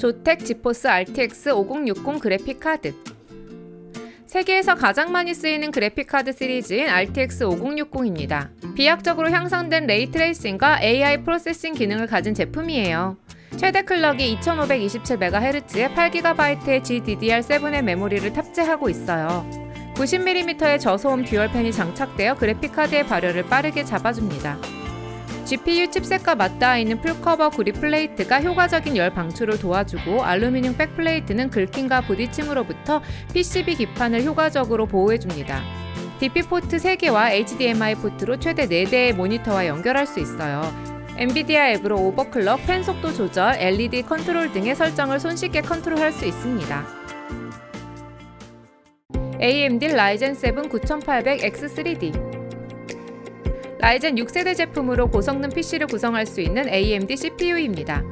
조텍 지포스 RTX 5060 그래픽 카드. 세계에서 가장 많이 쓰이는 그래픽 카드 시리즈인 RTX 5060입니다. 비약적으로 향상된 레이 트레이싱과 AI 프로세싱 기능을 가진 제품이에요. 최대 클럭이 2527MHz의 8GB의 GDDR7의 메모리를 탑재하고 있어요. 90mm의 저소음 듀얼팬이 장착되어 그래픽 카드의 발열을 빠르게 잡아줍니다. GPU 칩셋과 맞닿아 있는 풀커버 구리 플레이트가 효과적인 열 방출을 도와주고 알루미늄 백플레이트는 긁힘과 부딪힘으로부터 PCB 기판을 효과적으로 보호해줍니다. DP 포트 3개와 HDMI 포트로 최대 4대의 모니터와 연결할 수 있어요. 엔비디아 앱으로 오버클럭, 펜 속도 조절, LED 컨트롤 등의 설정을 손쉽게 컨트롤할 수 있습니다. AMD 라이젠 7 9800X3D 라이젠 6세대 제품으로 고성능 PC를 구성할 수 있는 AMD CPU입니다.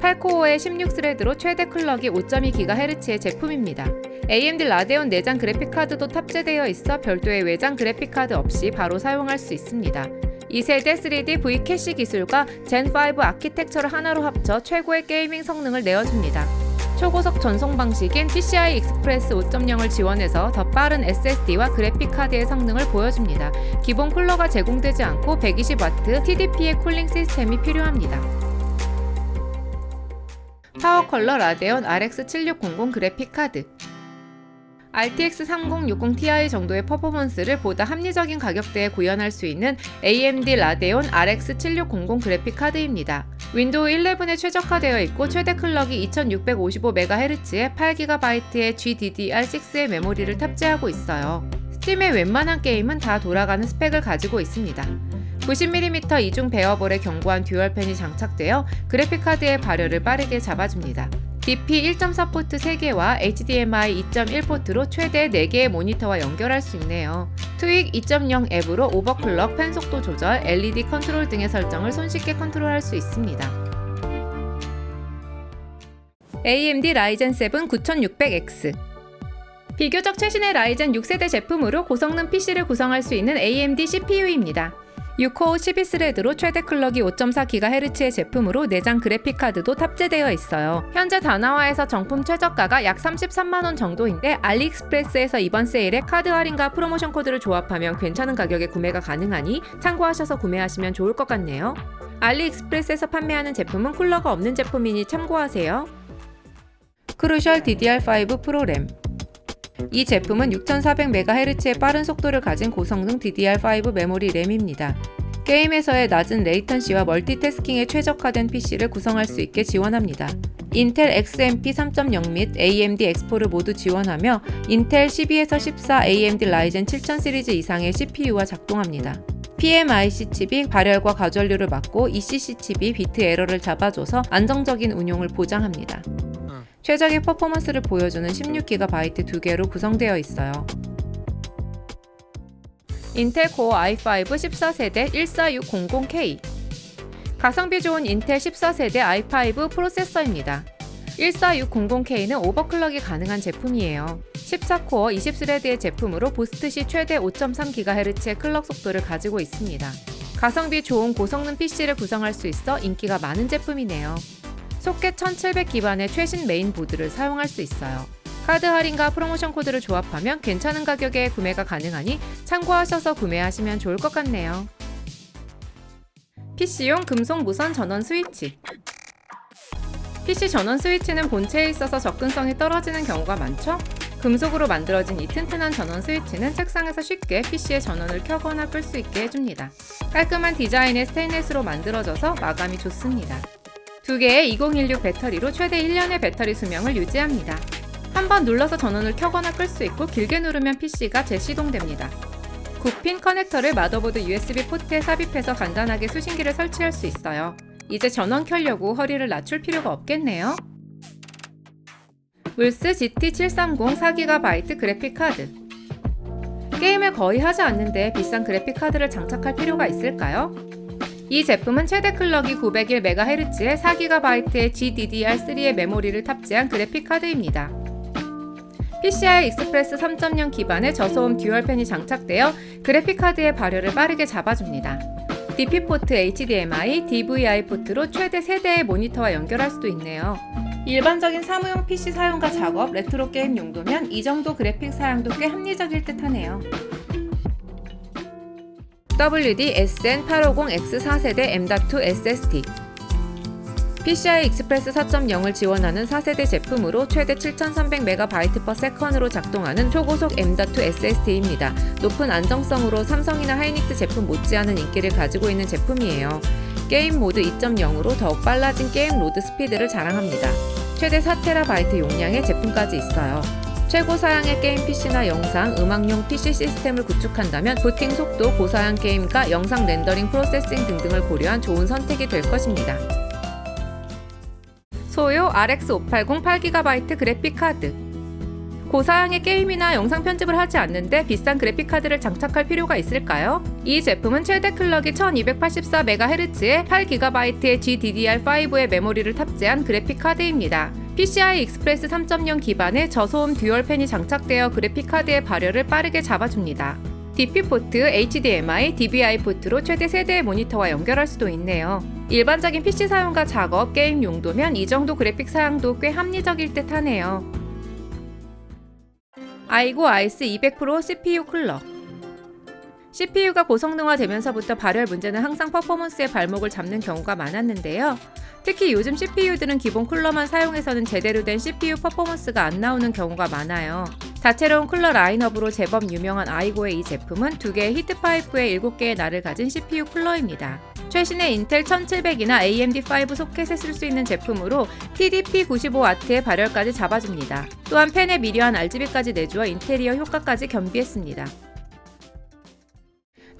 8코어의 16스레드로 최대 클럭이 5.2GHz의 제품입니다. AMD 라데온 내장 그래픽카드도 탑재되어 있어 별도의 외장 그래픽카드 없이 바로 사용할 수 있습니다. 2세대 3D V 캐시 기술과 젠5 아키텍처를 하나로 합쳐 최고의 게이밍 성능을 내어줍니다. 초고속 전송 방식인 PCI Express 5.0을 지원해서 더 빠른 SSD와 그래픽 카드의 성능을 보여줍니다. 기본 쿨러가 제공되지 않고 120W TDP의 쿨링 시스템이 필요합니다. 파워 컬러 라데온 RX 7600 그래픽 카드 RTX 3060 Ti 정도의 퍼포먼스를 보다 합리적인 가격대에 구현할 수 있는 AMD 라데온 RX 7600 그래픽 카드입니다. 윈도우 11에 최적화되어 있고 최대 클럭이 2655MHz의 8GB의 GDDR6의 메모리를 탑재하고 있어요. 스팀의 웬만한 게임은 다 돌아가는 스펙을 가지고 있습니다. 90mm 이중 베어볼의 견고한 듀얼팬이 장착되어 그래픽카드의 발열을 빠르게 잡아줍니다. DP 1.4 포트 3개와 HDMI 2.1 포트로 최대 4개의 모니터와 연결할 수 있네요. 트윅 2.0 앱으로 오버클럭, 펜 속도 조절, LED 컨트롤 등의 설정을 손쉽게 컨트롤할 수 있습니다. AMD 라이젠 7 9600X 비교적 최신의 라이젠 6세대 제품으로 고성능 PC를 구성할 수 있는 AMD CPU입니다. 6코어 12스레드로 최대 클럭이 5.4GHz의 제품으로 내장 그래픽카드도 탑재되어 있어요. 현재 다나와에서 정품 최저가가 약 33만원 정도인데 알리익스프레스에서 이번 세일에 카드 할인과 프로모션 코드를 조합하면 괜찮은 가격에 구매가 가능하니 참고하셔서 구매하시면 좋을 것 같네요. 알리익스프레스에서 판매하는 제품은 쿨러가 없는 제품이니 참고하세요. 크루셜 DDR5 프로램 이 제품은 6400MHz의 빠른 속도를 가진 고성능 DDR5 메모리 램입니다. 게임에서의 낮은 레이턴시와 멀티태스킹에 최적화된 PC를 구성할 수 있게 지원합니다. 인텔 XMP 3.0 및 AMD X4를 모두 지원하며 인텔 12에서 14 AMD 라이젠 7000 시리즈 이상의 CPU와 작동합니다. PMIC 칩이 발열과 과전류를 막고 ECC 칩이 비트 에러를 잡아줘서 안정적인 운용을 보장합니다. 최적의 퍼포먼스를 보여주는 16GB 두 개로 구성되어 있어요. 인텔 코어 i5 14세대 14600K 가성비 좋은 인텔 14세대 i5 프로세서입니다. 14600K는 오버클럭이 가능한 제품이에요. 14코어 20스레드의 제품으로 부스트 시 최대 5.3GHz의 클럭 속도를 가지고 있습니다. 가성비 좋은 고성능 PC를 구성할 수 있어 인기가 많은 제품이네요. 소켓 1700 기반의 최신 메인보드를 사용할 수 있어요. 카드 할인과 프로모션 코드를 조합하면 괜찮은 가격에 구매가 가능하니 참고하셔서 구매하시면 좋을 것 같네요. PC용 금속 무선 전원 스위치 PC 전원 스위치는 본체에 있어서 접근성이 떨어지는 경우가 많죠? 금속으로 만들어진 이 튼튼한 전원 스위치는 책상에서 쉽게 PC의 전원을 켜거나 끌 수 있게 해줍니다. 깔끔한 디자인의 스테인레스로 만들어져서 마감이 좋습니다. 두 개의 2016 배터리로 최대 1년의 배터리 수명을 유지합니다. 한번 눌러서 전원을 켜거나 끌 수 있고 길게 누르면 PC가 재시동됩니다. 9핀 커넥터를 마더보드 USB 포트에 삽입해서 간단하게 수신기를 설치할 수 있어요. 이제 전원 켜려고 허리를 낮출 필요가 없겠네요. 물스 GT730 4GB 그래픽 카드 게임을 거의 하지 않는데 비싼 그래픽 카드를 장착할 필요가 있을까요? 이 제품은 최대 클럭이 901MHz의 4GB의 GDDR3의 메모리를 탑재한 그래픽 카드입니다. PCI Express 3.0 기반의 저소음 듀얼 팬이 장착되어 그래픽 카드의 발열을 빠르게 잡아줍니다. DP 포트 HDMI, DVI 포트로 최대 3대의 모니터와 연결할 수도 있네요. 일반적인 사무용 PC 사용과 작업, 레트로 게임 용도면 이 정도 그래픽 사양도 꽤 합리적일 듯 하네요. WD SN850X 4세대 M.2 SSD PCI 익스프레스 4.0을 지원하는 4세대 제품으로 최대 7300MB/s으로 작동하는 초고속 M.2 SSD입니다. 높은 안정성으로 삼성이나 하이닉스 제품 못지않은 인기를 가지고 있는 제품이에요. 게임 모드 2.0으로 더욱 빨라진 게임 로드 스피드를 자랑합니다. 최대 4TB 용량의 제품까지 있어요. 최고 사양의 게임 PC나 영상, 음악용 PC 시스템을 구축한다면 부팅 속도, 고사양 게임과 영상 렌더링 프로세싱 등등을 고려한 좋은 선택이 될 것입니다. 소요 RX 580 8GB 그래픽 카드. 고사양의 게임이나 영상 편집을 하지 않는데 비싼 그래픽 카드를 장착할 필요가 있을까요? 이 제품은 최대 클럭이 1284MHz의 8GB의 GDDR5의 메모리를 탑재한 그래픽 카드입니다. PCI 익스프레스 3.0 기반의 저소음 듀얼 팬이 장착되어 그래픽 카드의 발열을 빠르게 잡아줍니다. DP 포트, HDMI, DVI 포트로 최대 세대의 모니터와 연결할 수도 있네요. 일반적인 PC 사용과 작업, 게임 용도면 이 정도 그래픽 사양도 꽤 합리적일 듯 하네요. 아이고 아이스 200% CPU 쿨러 CPU가 고성능화되면서부터 발열 문제는 항상 퍼포먼스의 발목을 잡는 경우가 많았는데요. 특히 요즘 CPU들은 기본 쿨러만 사용해서는 제대로 된 CPU 퍼포먼스가 안 나오는 경우가 많아요. 다채로운 쿨러 라인업으로 제법 유명한 아이고의 이 제품은 두 개의 히트파이프에 7개의 날을 가진 CPU 쿨러입니다. 최신의 인텔 1700이나 AMD5 소켓에 쓸 수 있는 제품으로 TDP 95W의 발열까지 잡아줍니다. 또한 팬에 미려한 RGB까지 내주어 인테리어 효과까지 겸비했습니다.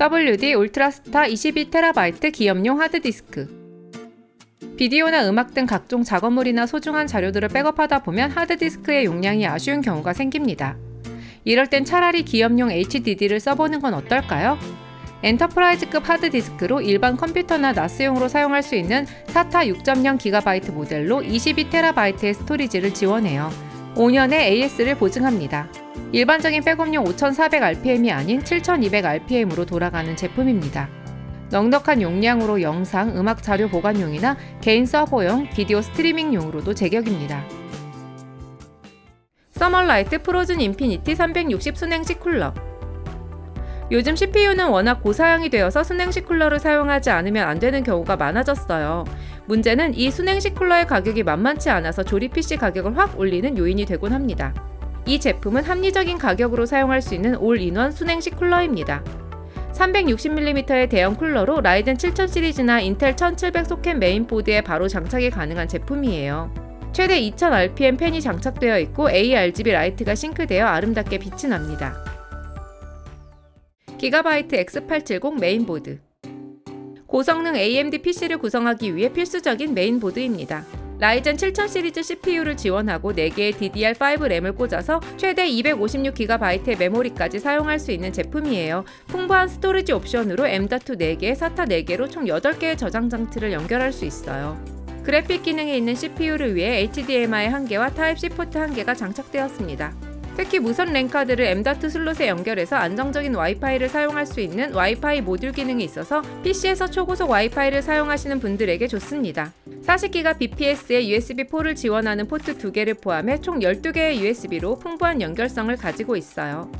WD 울트라스타 22TB 기업용 하드디스크 비디오나 음악 등 각종 작업물이나 소중한 자료들을 백업하다 보면 하드디스크의 용량이 아쉬운 경우가 생깁니다. 이럴 땐 차라리 기업용 HDD를 써보는 건 어떨까요? 엔터프라이즈급 하드디스크로 일반 컴퓨터나 나스용으로 사용할 수 있는 SATA 6.0GB 모델로 22TB의 스토리지를 지원해요. 5년의 AS를 보증합니다. 일반적인 백업용 5400rpm이 아닌 7200rpm으로 돌아가는 제품입니다. 넉넉한 용량으로 영상, 음악 자료 보관용이나 개인 서버용, 비디오 스트리밍용으로도 제격입니다. 서멀라이트 프로즌 인피니티 360 순행식 쿨러 요즘 CPU는 워낙 고사양이 되어서 순행식 쿨러를 사용하지 않으면 안 되는 경우가 많아졌어요. 문제는 이 순행식 쿨러의 가격이 만만치 않아서 조립 PC 가격을 확 올리는 요인이 되곤 합니다. 이 제품은 합리적인 가격으로 사용할 수 있는 올인원 순행식 쿨러입니다. 360mm의 대형 쿨러로 라이젠 7000 시리즈나 인텔 1700 소켓 메인보드에 바로 장착이 가능한 제품이에요. 최대 2000rpm 팬이 장착되어 있고 ARGB 라이트가 싱크되어 아름답게 빛이 납니다. 기가바이트 X870 메인보드 고성능 AMD PC를 구성하기 위해 필수적인 메인보드입니다. 라이젠 7000 시리즈 CPU를 지원하고 4개의 DDR5 램을 꽂아서 최대 256GB의 메모리까지 사용할 수 있는 제품이에요. 풍부한 스토리지 옵션으로 M.2 4개, SATA 4개로 총 8개의 저장 장치를 연결할 수 있어요. 그래픽 기능이 있는 CPU를 위해 HDMI 1개와 Type-C 포트 1개가 장착되었습니다. 특히 무선 랜카드를 M.2 슬롯에 연결해서 안정적인 와이파이를 사용할 수 있는 와이파이 모듈 기능이 있어서 PC에서 초고속 와이파이를 사용하시는 분들에게 좋습니다. 40기가 BPS의 USB4를 지원하는 포트 2개를 포함해 총 12개의 USB로 풍부한 연결성을 가지고 있어요.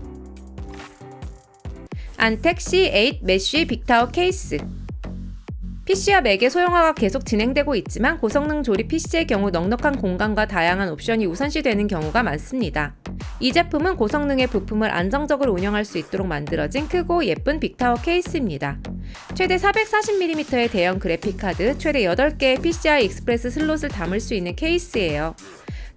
안텍 C8 메쉬 빅타워 케이스 PC와 맥의 소형화가 계속 진행되고 있지만 고성능 조립 PC의 경우 넉넉한 공간과 다양한 옵션이 우선시되는 경우가 많습니다. 이 제품은 고성능의 부품을 안정적으로 운영할 수 있도록 만들어진 크고 예쁜 빅타워 케이스입니다. 최대 440mm의 대형 그래픽카드, 최대 8개의 PCI 익스프레스 슬롯을 담을 수 있는 케이스예요.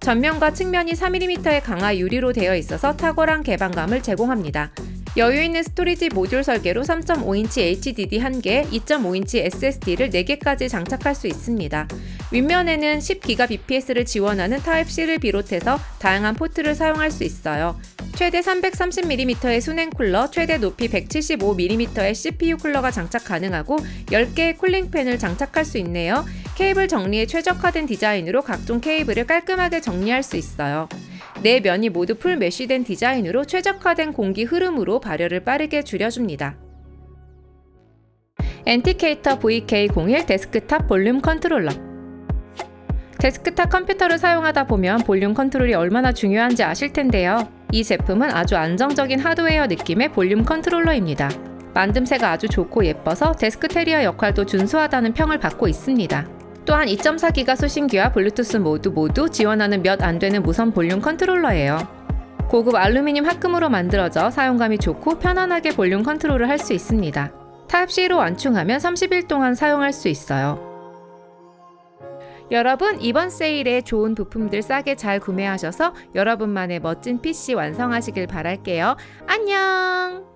전면과 측면이 4mm의 강화 유리로 되어 있어서 탁월한 개방감을 제공합니다. 여유 있는 스토리지 모듈 설계로 3.5인치 HDD 1개, 2.5인치 SSD를 4개까지 장착할 수 있습니다. 윗면에는 10기가 BPS를 지원하는 타입C를 비롯해서 다양한 포트를 사용할 수 있어요. 최대 330mm의 순행 쿨러, 최대 높이 175mm의 CPU 쿨러가 장착 가능하고 10개의 쿨링 팬을 장착할 수 있네요. 케이블 정리에 최적화된 디자인으로 각종 케이블을 깔끔하게 정리할 수 있어요. 네 면이 모두 풀 메쉬된 디자인으로 최적화된 공기 흐름으로 발열을 빠르게 줄여줍니다. 엔티케이터 VK01 데스크탑 볼륨 컨트롤러 데스크탑 컴퓨터를 사용하다 보면 볼륨 컨트롤이 얼마나 중요한지 아실 텐데요. 이 제품은 아주 안정적인 하드웨어 느낌의 볼륨 컨트롤러입니다. 만듦새가 아주 좋고 예뻐서 데스크 테리어 역할도 준수하다는 평을 받고 있습니다. 또한 2.4기가 수신기와 블루투스 모두 모두 지원하는 몇 안 되는 무선 볼륨 컨트롤러예요. 고급 알루미늄 합금으로 만들어져 사용감이 좋고 편안하게 볼륨 컨트롤을 할 수 있습니다. 타입C로 완충하면 30일 동안 사용할 수 있어요. 여러분 이번 세일에 좋은 부품들 싸게 잘 구매하셔서 여러분만의 멋진 PC 완성하시길 바랄게요. 안녕!